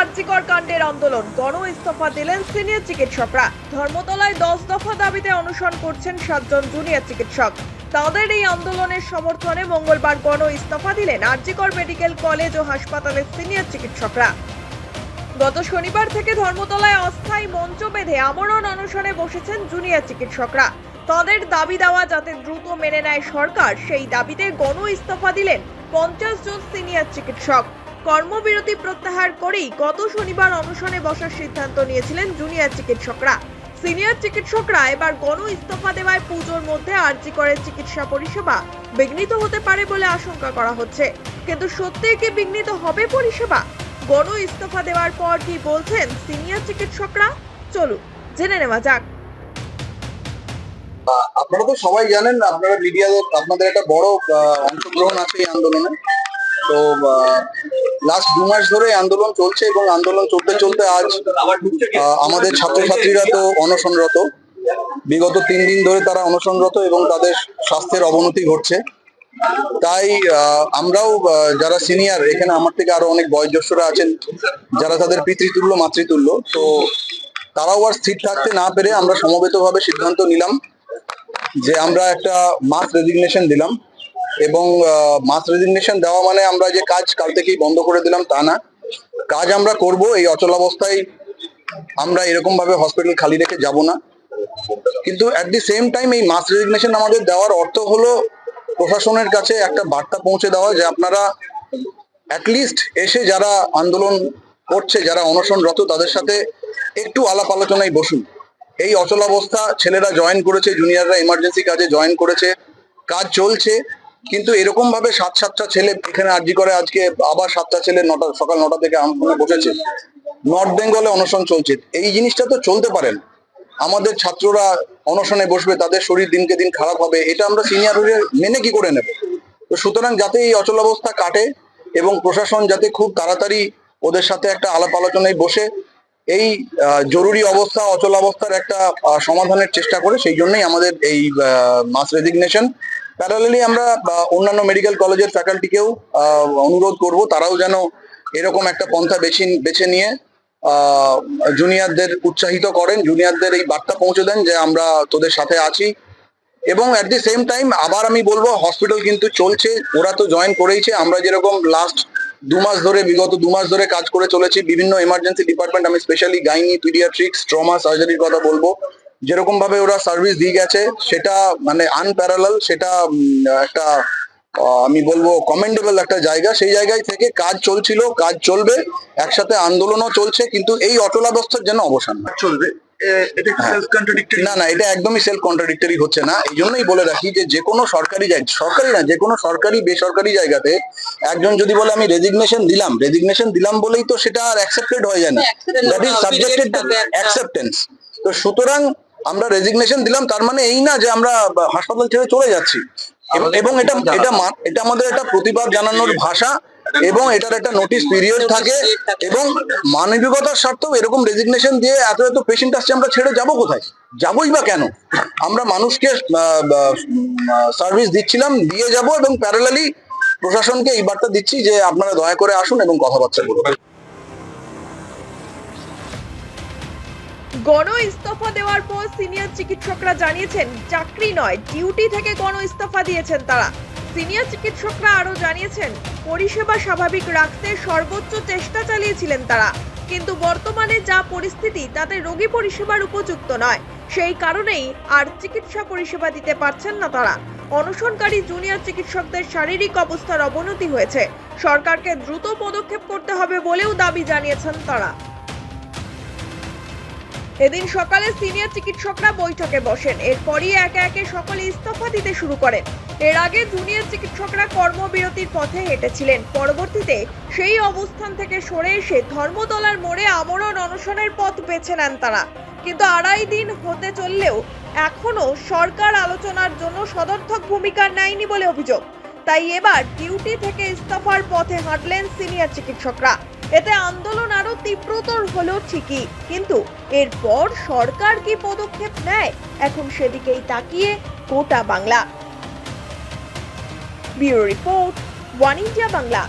আরজিকর কাণ্ডের আন্দোলন। গণ ইস্তফা দিলেন সিনিয়র চিকিৎসকরা। ধর্মতলায় দশ দফা দাবিতে অনুসরণ করছেন সাতজন জুনিয়র চিকিৎসক। তাদের এই আন্দোলনের সমর্থনে মঙ্গলবার গণ ইস্তফা দিলেন আরজিকর মেডিকেল কলেজ ও হাসপাতালের সিনিয়র চিকিৎসকরা। গত শনিবার থেকে ধর্মতলায় অস্থায়ী মঞ্চ বেঁধে আমরণ অনশনে বসেছেন জুনিয়র চিকিৎসকরা। তাদের দাবি দেওয়া যাতে দ্রুত মেনে নেয় সরকার, সেই দাবিতে গণ ইস্তফা দিলেন পঞ্চাশ জন সিনিয়র চিকিৎসক। কর্মবিরতি প্রত্যাহার করেই গত শনিবার অনশনে বসার সিদ্ধান্ত নিয়েছিলেন জুনিয়র চিকিৎসকরা। সিনিয়র চিকিৎসকরা এবার গণ ইস্তফা দেওয়ায় পুজোর মধ্যে আর্জি করে চিকিৎসা পরিষেবা। বিঘ্নিত হতে পারে বলে আশঙ্কা করা হচ্ছে। কিন্তু সত্যিই কি বিঘ্নিত হবে পরিষেবা? গণ ইস্তফা দেওয়ার পর কি বলছেন সিনিয়র চিকিৎসকরা? চলুন, জেনে নেওয়া যাক। আপনারা তো সবাই জানেন, আপনারা মিডিয়া আপনাদের একটা বড় অংশগ্রহণ আছে এই আন্দোলনে। তো লাস্ট দু মাস ধরে আন্দোলন চলছে এবং আন্দোলন চলতে চলতে আজ আমাদের ছাত্রছাত্রীরা তো অনশনরত। বিগত তিন দিন ধরে তারা অনশনরত এবং তাদের স্বাস্থ্যের অবনতি ঘটছে। তাই আমরাও যারা সিনিয়র এখানে আমার থেকে আরও অনেক বয়োজ্যেষ্ঠরা আছেন, যারা তাদের পিতৃতুল্য, মাতৃতুল্য, তো তারাও আর স্থির থাকতে না পেরে আমরা সমবেতভাবে সিদ্ধান্ত নিলাম যে আমরা একটা মাস রেজিগনেশন দিলাম। এবং মাস রেজিগনেশন দেওয়া মানে আমরা যে কাজ কাল থেকেই বন্ধ করে দিলাম তা না। কাজ আমরা করব, এই অচলাবস্থায় আমরা এরকম ভাবে হসপিটাল খালি রেখে যাব না। কিন্তু অ্যাট দি সেম টাইম এই মাস রেজিগনেশন আমাদের দেওয়ার অর্থ হলো প্রশাসনের কাছে একটা বার্তা পৌঁছে দেওয়া যে আপনারা অ্যাটলিস্ট এসে যারা আন্দোলন করছে, যারা অনশনরত, তাদের সাথে একটু আলাপ আলোচনায় বসুন। এই অচলাবস্থা ছেলেরা জয়েন করেছে জুনিয়ররা ইমার্জেন্সি কাজে জয়েন করেছে, কাজ চলছে। কিন্তু এরকম ভাবে সাত সাতটা ছেলে এখানে আর্জি করে আজকে আবার সাতটা ছেলে নটা, সকাল নটা থেকে আন্দোলনে বসেছে। নর্থ বেঙ্গলে অনশন চলছে। এই জিনিসটা তো চলতে পারেন আমাদের ছাত্ররা অনশনে বসবে, তাদের শরীর দিনকে দিন খারাপ হবে, এটা আমরা সিনিয়র হয়ে মেনে কি করে নেব? তো সুতরাং যাতে এই অচলাবস্থা কাটে এবং প্রশাসন যাতে খুব তাড়াতাড়ি ওদের সাথে একটা আলাপ আলোচনায় বসে, এই জরুরি অবস্থা অচলাবস্থার একটা সমাধানের চেষ্টা করে, সেই জন্যই আমাদের এই মাস রেজিগনেশন প্যারালালি আমরা অন্যান্য মেডিকেল কলেজের ফ্যাকাল্টিকেও অনুরোধ করব, তারাও যেন এরকম একটা পন্থা বেছে বেছে নিয়ে জুনিয়রদের উৎসাহিত করেন জুনিয়রদের এই বার্তা পৌঁছে দেন যে আমরা তোদের সাথে আছি। এবং অ্যাট দি সেম টাইম আবার আমি বলব হসপিটাল কিন্তু চলছে, ওরা তো জয়েন করেইছে, আমরা যেরকম লাস্ট দু মাস ধরে, বিগত দু মাস ধরে কাজ করে চলেছি, বিভিন্ন এমার্জেন্সি ডিপার্টমেন্ট আমি স্পেশালি গাইনি পিডিয়াট্রিক্স ট্রমা সার্জারির কথা বলব। যেরকম ভাবে ওরা সার্ভিস দিয়ে গেছে সেটা মানে আনপ্যারালাল সেটা একটা আমি বলব কমেন্ডেবল একটা জায়গা। সেই জায়গায় থেকে কাজ চলছিল কাজ চলবে একসাথে আন্দোলনও চলছে কিন্তু এই অচলাবস্থার যেন অবসান চলবে? এটা হ্যাঁ। সেলফ কন্ট্রাডিক্টরি না না এটা একদমই সেলফ কন্ট্রাডিক্টরি হচ্ছে না। এই জন্যই বলে রাখি যে যে কোনো সরকারি জায়গা সরকারি না যে কোনো সরকারি বেসরকারি জায়গাতে একজন যদি বলে আমি রেজিগনেশন দিলাম রেজিগনেশন দিলাম বলেই তো সেটা আর অ্যাকসেপ্টেড হয়ে যায় না। দ্যাট ইজ সাবজেক্টেড অ্যাকসেপ্টেন্স তো সুতরাং আমরা রেজিগনেশন দিলাম তার মানে এই না যে আমরা হাসপাতাল ছেড়ে চলে যাচ্ছি। এবং- এটা এটা এটা আমাদের একটা প্রতিবাদ জানানোর ভাষা এবং এটার একটা নোটিশ পিরিয়ড থাকে এবং মানবিকতার স্বার্থেও এরকম রেজিগনেশন দিয়ে এত এত পেশেন্ট আসছে আমরা ছেড়ে যাব কোথায়? যাবই বা কেন? আমরা মানুষকে সার্ভিস দিচ্ছিলাম দিয়ে যাব এবং প্যারালালি প্রশাসনকে এই বার্তা দিচ্ছি যে আপনারা দয়া করে আসুন এবং কথাবার্তা বলুন। গণ ইস্তফা দেওয়ার পর সিনিয়র চিকিৎসকরা জানিয়েছেন, চাকরি নয়, ডিউটি থেকে গণ ইস্তফা দিয়েছেন তারা। সিনিয়র চিকিৎসকরা আরও জানিয়েছেন, পরিষেবা স্বাভাবিক রাখতে সর্বোচ্চ চেষ্টা চালিয়েছিলেন তারা। কিন্তু বর্তমানে যা পরিস্থিতি, তাতে রোগী পরিষেবার উপযুক্ত নয়। সেই কারণেই আর চিকিৎসা পরিষেবা দিতে পারছেন না তারা। অনশনকারী জুনিয়র চিকিৎসকদের শারীরিক অবস্থার অবনতি হয়েছে। সরকারকে দ্রুত পদক্ষেপ করতে হবে বলেও দাবি জানিয়েছেন তারা। এদিন সকালে সিনিয়র চিকিৎসকরা বৈঠকে বসেন। এরপরই একে একে সকলে ইস্তফা দিতে শুরু করেন। এর আগে জুনিয়র চিকিৎসকরা কর্মবিরতির পথে হেঁটেছিলেন। পরবর্তীতে সেই অবস্থান থেকে সরে এসে ধর্মতলার মোড়ে আমরণ অনশনের পথ বেছে নেন তারা। কিন্তু আড়াই দিন হতে চললেও এখনও সরকার আলোচনার জন্য সদর্থক ভূমিকা নেয়নি বলে অভিযোগ। তাই এবার ডিউটি থেকে ইস্তফার পথে হাঁটলেন সিনিয়র চিকিৎসকরা। এতে আন্দোলন আরও তীব্রতর হলো ঠিকই, কিন্তু এরপর সরকার কি পদক্ষেপ নেয়? এখন সেদিকেই তাকিয়ে গোটা Bangla. Bureau report, one India Bangla.